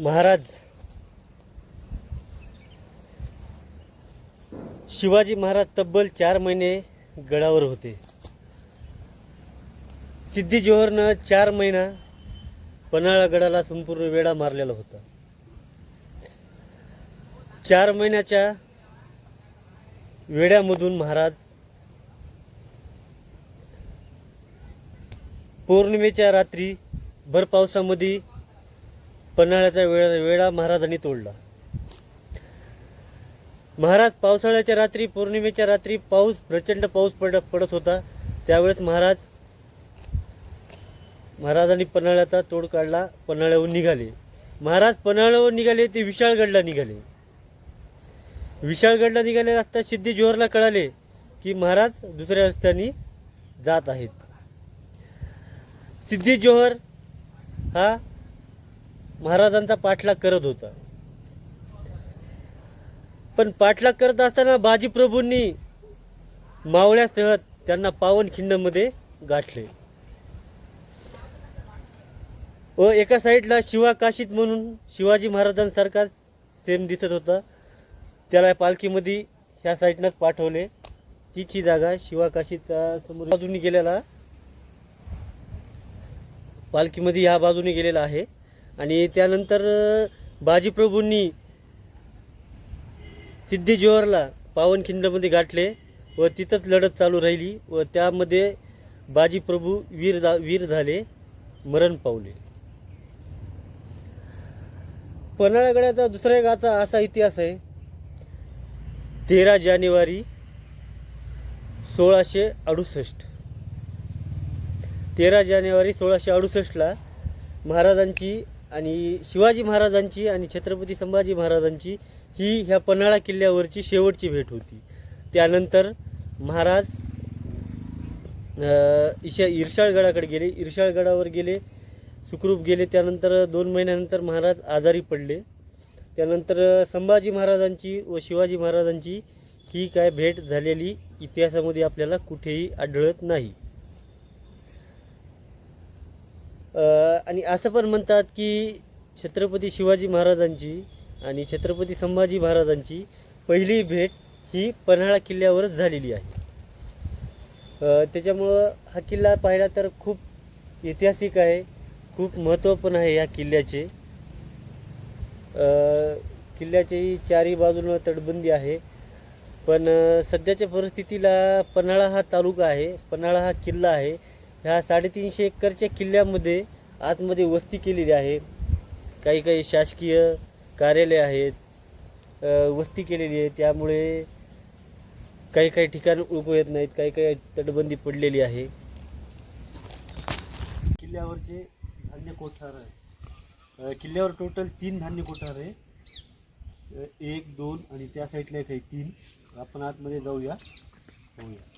महाराज शिवाजी महाराज तब्बल चार महिने गडावर होते. सिद्धी जोहरनं चार महिना पन्हाळा गडाला संपूर्ण वेढा मारलेला होता. चार महिन्याच्या वेड्यामधून महाराज पौर्णिमेच्या रात्री भर पावसामध्ये पन्हाळ्याचा वेळा वेळा महाराजांनी तोडला. महाराज पावसाळ्याच्या रात्री पौर्णिमेच्या रात्री पाऊस प्रचंड पाऊस पड पडत होता. त्यावेळेस महाराज महाराजांनी पन्हाळ्याचा तोड काढला पन्हाळ्याहून निघाले. महाराज पन्हाळ्यावर निघाले ते विशाळगडला निघाले. विशाळगडला निघाले असता सिद्धी जोहरला कळाले की महाराज दुसऱ्या रस्त्याने जात आहेत. सिद्धी जोहर हा महाराजांचा पाठलाग करत होता. पण पाठलाग करत असताना बाजीप्रभूंनी मावळ्यासह त्यांना पावनखिंडमध्ये गाठले. व एका साईडला शिवा काशीत म्हणून शिवाजी महाराजांसारखा सेम दिसत होता. त्याला पालखीमध्ये ह्या साईडनंच पाठवले. तिची जागा शिवा काशीचा समोर बाजूनी गेलेला. पालखीमध्ये ह्या बाजूने गेलेला आहे. आणि त्यानंतर बाजीप्रभूंनी सिद्धी जोहरला पावनखिंडमध्ये गाठले व तिथंच लढत चालू राहिली व त्यामध्ये बाजीप्रभू वीर जा वीर झाले मरण पावले. पन्हाळगडाचा दुसऱ्या एक असा इतिहास आहे. तेरा जानेवारी सोळाशे अडुसष्ट. तेरा जानेवारी सोळाशे अडुसष्टला महाराजांची आणि शिवाजी महाराजांची आणि छत्रपती संभाजी महाराजांची ही ह्या पन्हाळा किल्ल्यावरची शेवटची भेट होती. त्यानंतर महाराज ईशा इशा गेले. ईर्षाळगडावर गेले सुखरूप गेले. त्यानंतर दोन महिन्यानंतर महाराज आजारी पडले. त्यानंतर संभाजी महाराजांची व शिवाजी महाराजांची ही काय भेट झालेली इतिहासामध्ये आपल्याला कुठेही आढळत नाही. आणि असं पण म्हणतात की छत्रपती शिवाजी महाराजांची आणि छत्रपती संभाजी महाराजांची पहिली भेट ही पन्हाळा किल्ल्यावरच झालेली आहे. त्याच्यामुळं हा किल्ला पाहिला तर खूप ऐतिहासिक आहे खूप महत्त्व पण आहे या किल्ल्याचे. किल्ल्याच्याही चारी बाजूनं तटबंदी आहे. पण सध्याच्या परिस्थितीला पन्हाळा हा तालुका आहे पन्हाळा हा किल्ला आहे. ह्या साडेतीनशे एकरच्या किल्ल्यामध्ये आतमध्ये वस्ती केलेली आहे. काही काही शासकीय कार्यालय आहेत. वस्ती केलेली आहे. त्यामुळे काही काही ठिकाण ओळखू येत नाहीत. काही काही तटबंदी पडलेली आहे. किल्ल्यावरचे धान्य कोठार आहे. किल्ल्यावर टोटल तीन धान्य कोठार आहे. एक दोन आणि त्या साईडला एक आहे तीन. आपण आतमध्ये जाऊया. होऊया.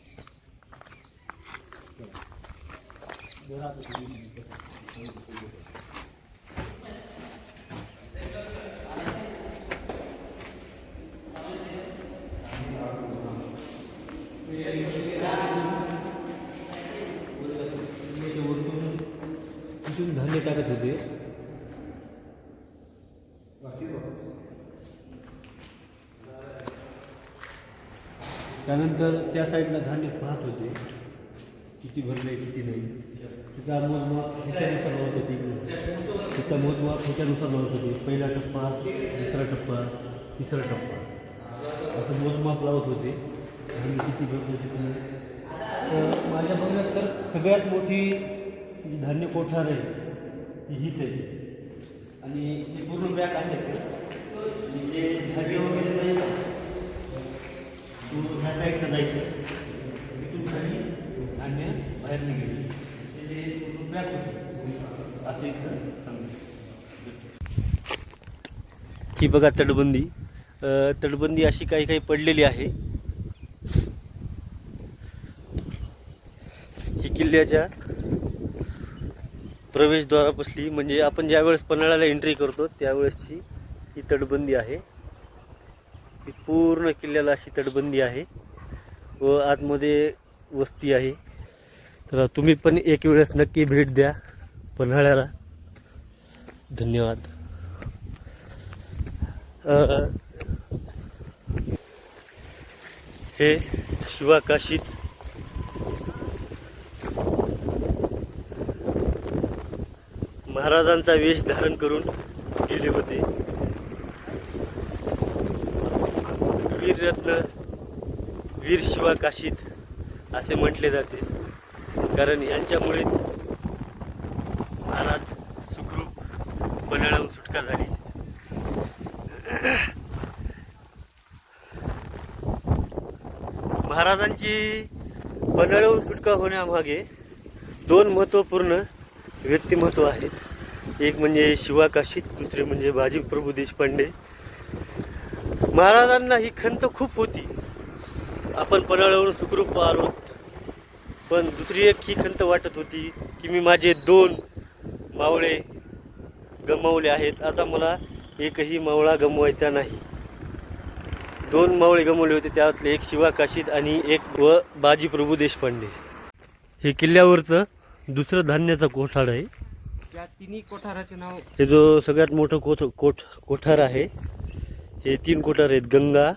धान्य टाकत त्यानंतर त्या साईडला धान्य पाहत होते. किती भरले किती नाही. तिचा मोजमाप ह्याच्यानुसार लावत होती. तिचा मोजमाप ह्याच्यानुसार लावत होती. पहिला टप्पा दुसरा टप्पा तिसरा टप्पा. असं मोजमाप लावत होते. आणि किती भरले किती नाही. तर माझ्या बघण्यात तर सगळ्यात मोठी धान्य कोठार आहे ती हीच आहे. आणि ते पूर्ण बॅग आहेत जे धान्य वगैरे नाही तू ह्या साईडनं जायचं. बाहेर ते जे पूर्ण होते असं इथं ही बघा तटबंदी. तटबंदी अशी काही काही पडलेली आहे. ही किल्ल्याच्या प्रवेशद्वारापासली म्हणजे आपण ज्यावेळेस पन्हाळ्याला एंट्री करतो त्यावेळेसची ही तटबंदी आहे. ही पूर्ण किल्ल्याला अशी तटबंदी आहे व आतमध्ये वस्ती आहे. तर तुम्ही पण एक वेळेस नक्की भेट द्या पन्हाळ्याला. धन्यवाद. हे शिवाकाशीत महाराजांचा वेश धारण करून गेले होते. वीररत्न वीर शिवाकाशीत असे म्हटले जाते. कारण यांच्यामुळेच महाराज सुखरूप पन्हाळ्याहून सुटका झाली. महाराजांची पन्हाळ्याहून सुटका होण्यामागे दोन महत्त्वपूर्ण व्यक्तिमत्व आहेत. एक म्हणजे शिवाकाशीत दुसरे म्हणजे बाजी प्रभू देशपांडे. महाराजांना ही खंत खूप होती. आपण पन्हाळ्यावरून सुखरूप आहोत पण दुसरी एक ही खंत वाटत होती की मी माझे दोन मावळे गमावले आहेत. आता मला एकही मावळा गमवायचा नाही. दोन मावळे गमावले होते त्यातले एक शिवाकाशीत आणि एक व बाजी प्रभू देशपांडे. हे किल्ल्यावरचं दुसरं धान्याचं कोठार आहे. या तिन्ही कोठाराचे नाव हे जो सगळ्यात मोठं कोठ कोठ कोठार आहे हे तीन कोठार आहेत. गंगा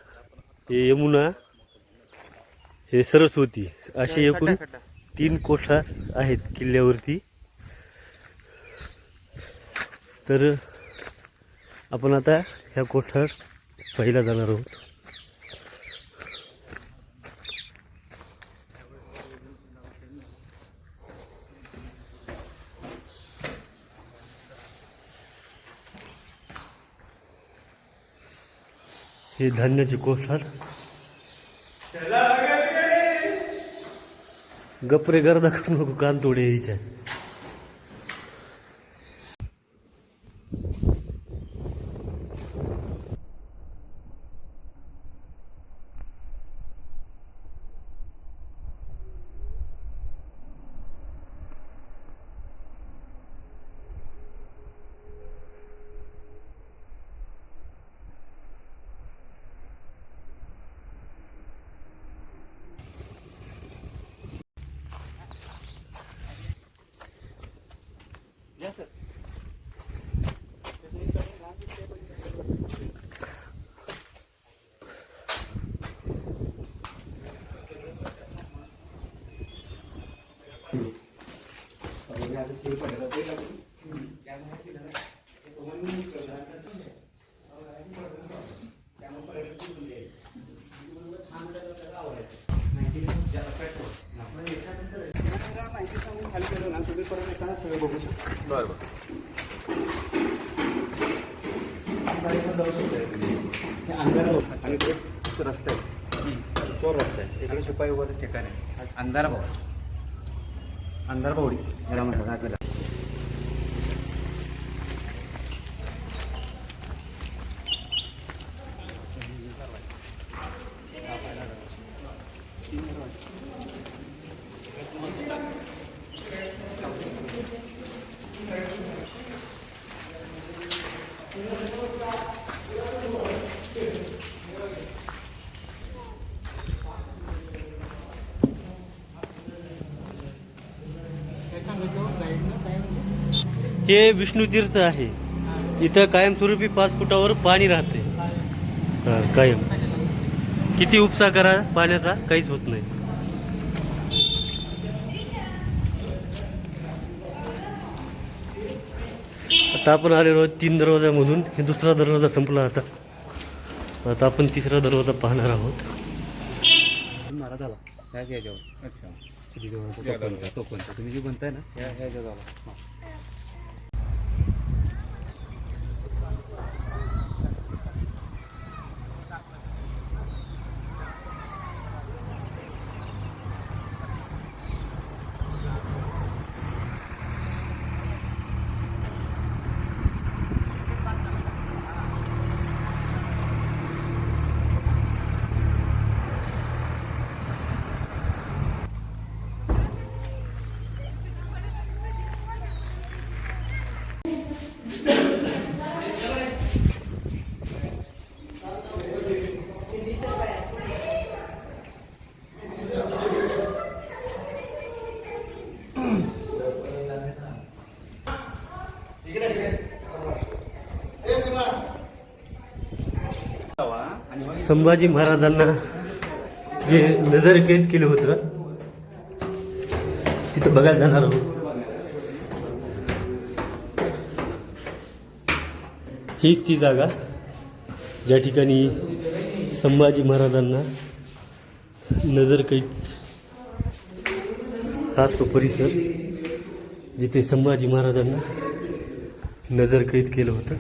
हे यमुना हे सरस्वती असे एकूण तीन कोठार आहेत किल्ल्यावरती. तर आपण आता ह्या कोठार पाहिला जाणार आहोत. हे धान्याचे कोठार गपरे गर्दा करू नको कान तोडे यायच्या या सर माहिती सांगून खाली गेलो ना तुम्ही परत येताना सगळं बघू शकता. बरं आणि ते रस्ता आहे. चोर रस्ता आहे. इकडे शिपाई वगैरे ठिकाण आहे. अंधारा भाऊ. अंधार याला म्हणतात हे विष्णू तीर्थ आहे. इथं कायमस्वरूपी पाच फुटावर पाणी राहते. हा, कायम. किती उपसा करा पाण्याचा काहीच होत नाही. आता आपण आलेलो आहोत तीन दरवाजामधून. हे दुसरा दरवाजा संपला आता. आता आपण तिसरा दरवाजा पाहणार आहोत. मारा झाला ह्या अच्छा. तुम्ही जे म्हणताय ना ह्या संभाजी महाराजांना जे नजरकैद केलं होतं तिथं बघायला जाणार आहोत. हीच ती जागा ज्या ठिकाणी संभाजी महाराजांना नजरकैद हाच तो परिसर जिथे संभाजी महाराजांना नजरकैद केलं होतं.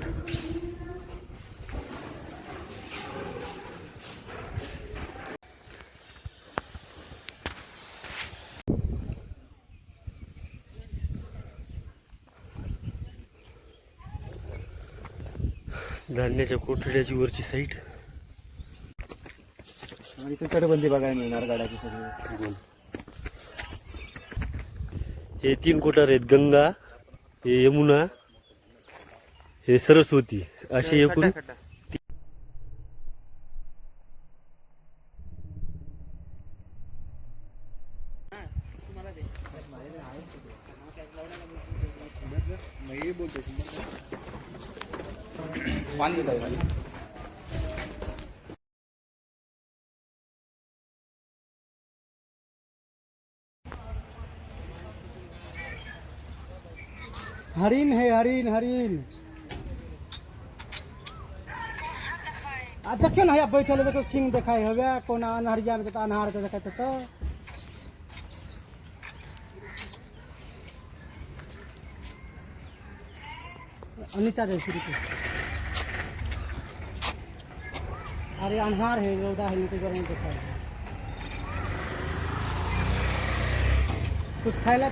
धान्याच्या कोठड्याची वरची साईड आणि इथे तटबंदी बघायला मिळणार गाड्याची सगळी. हे तीन कोठार आहेत गंगा हे यमुना हे सरस्वती. असे एकूण पाणी जाईल हरिण है हरिण हरिण. आ देखियो ना या बैठल देखो सिंह देखाय हवे कोना अनहरिया में अनहार के देखा तो अनिता दे शुरू अरे अनहार है रौदा है नीचे गरम देखा कुछ खाइला